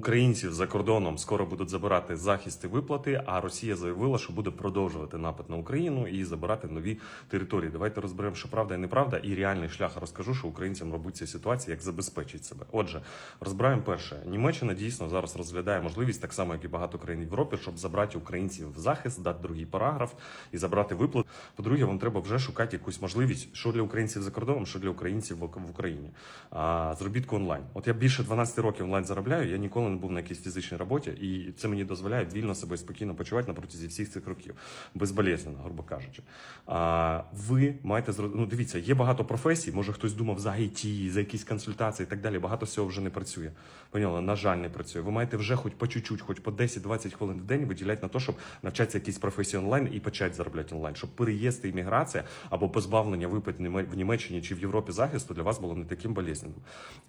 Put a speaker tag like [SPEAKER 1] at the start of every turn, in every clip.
[SPEAKER 1] українців за кордоном скоро будуть забирати захист і виплати. А Росія заявила, що буде продовжувати напад на Україну і забирати нові території. Давайте розберемо, що правда і неправда, і реальний шлях розкажу, що українцям робить ця ситуація, як забезпечить себе. Отже, розбираємо перше. Німеччина дійсно зараз розглядає можливість, так само як і багато країн Європи, щоб забрати українців в захист, дати другий параграф і забрати виплат. По-друге, вам треба вже шукати якусь можливість, що для українців за кордоном, що для українців в в Україні. А, заробітку онлайн. От я більше 12 років онлайн заробляю. Я ніколи не був на якійсь фізичній роботі, і це мені дозволяє вільно себе спокійно почувати на протязі всіх цих років, безболезненно, грубо кажучи. А, ви маєте ну, дивіться, є багато професій. Може хтось думав за IT, за якісь консультації і так далі. Багато всього вже не працює. Поняла, на жаль, не працює. Ви маєте вже хоч по чуть-чуть, хоч по 10-20 хвилин в день виділяти на те, щоб навчатися якісь професії онлайн і почати заробляти онлайн, щоб переїзд і імміграція або позбавлення Німе- в Німеччині чи в Європі захисту для вас було не таким болезненним.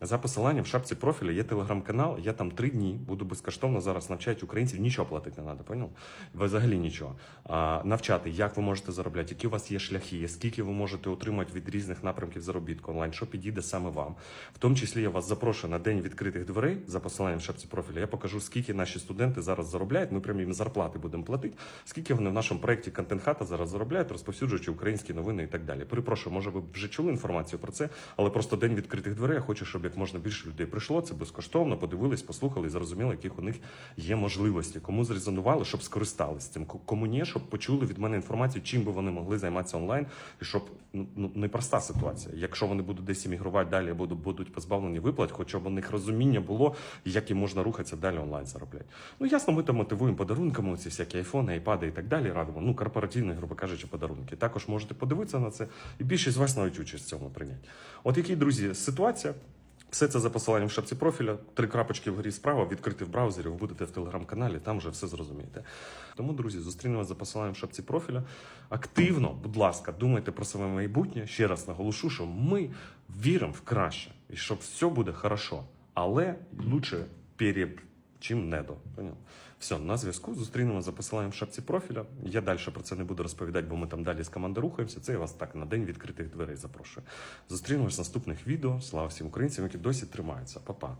[SPEAKER 1] За посиланням в шапці профіля є телеграм-канал. Я там три дні буду безкоштовно зараз навчати українців. Нічого платити не треба, поняв? Взагалі нічого. А, навчати, як ви можете заробляти, які у вас є шляхи, скільки ви можете отримати від різних напрямків заробітку онлайн, що підійде саме вам. В тому числі я вас запрошую на день відкритих дверей за посиланням в шапці профіля. Я покажу, скільки наші студенти зараз заробляють. Ми прямо їм зарплати будемо платити. Скільки вони в нашому проєкті контент хата зараз заробляють, розповсюджуючи українські новини і так далі. Перепрошую, може ви вже чули інформацію про це, але просто день відкритих дверей. Я хочу, щоб як можна більше людей прийшло. Це безкоштовно, подивились, послухали і зрозуміли, яких у них є можливості. Кому зрезонували, щоб скористались цим. Кому ні, щоб почули від мене інформацію, чим би вони могли займатися онлайн, і щоб ну ну, непроста ситуація. Якщо вони будуть десь іммігрувати далі, будуть- будуть позбавлені виплат, хоча б у них розуміння було, як їм можна рухатися далі онлайн заробляти. Ну ясно, ми там мотивуємо подарунками, ці всякі айфони, айпади і так далі. Радимо. Ну корпоративні, грубо кажучи, подарунки. Також можете подивитися на це, і більшість з вас навіть участь в цьому прийняти. От які, друзі, ситуація. Все це за посиланням в шапці профіля. Три крапочки вгорі справа, відкрити в браузері, ви будете в телеграм-каналі, там вже все зрозумієте. Тому, друзі, зустрінемося за посиланням в шапці профіля. Активно, будь ласка, думайте про своє майбутнє. Ще раз наголошу, що ми віримо в краще і що все буде хорошо. Але лучше переб, чим недо. Поняв? Все, на зв'язку. зустрінемо за посиланням в шапці профіля. Я далі про це не буду розповідати, бо ми там далі з команди рухаємося. Це я вас так на день відкритих дверей запрошую. Зустрінемось в наступних відео. Слава всім українцям, які досі тримаються. Па-па.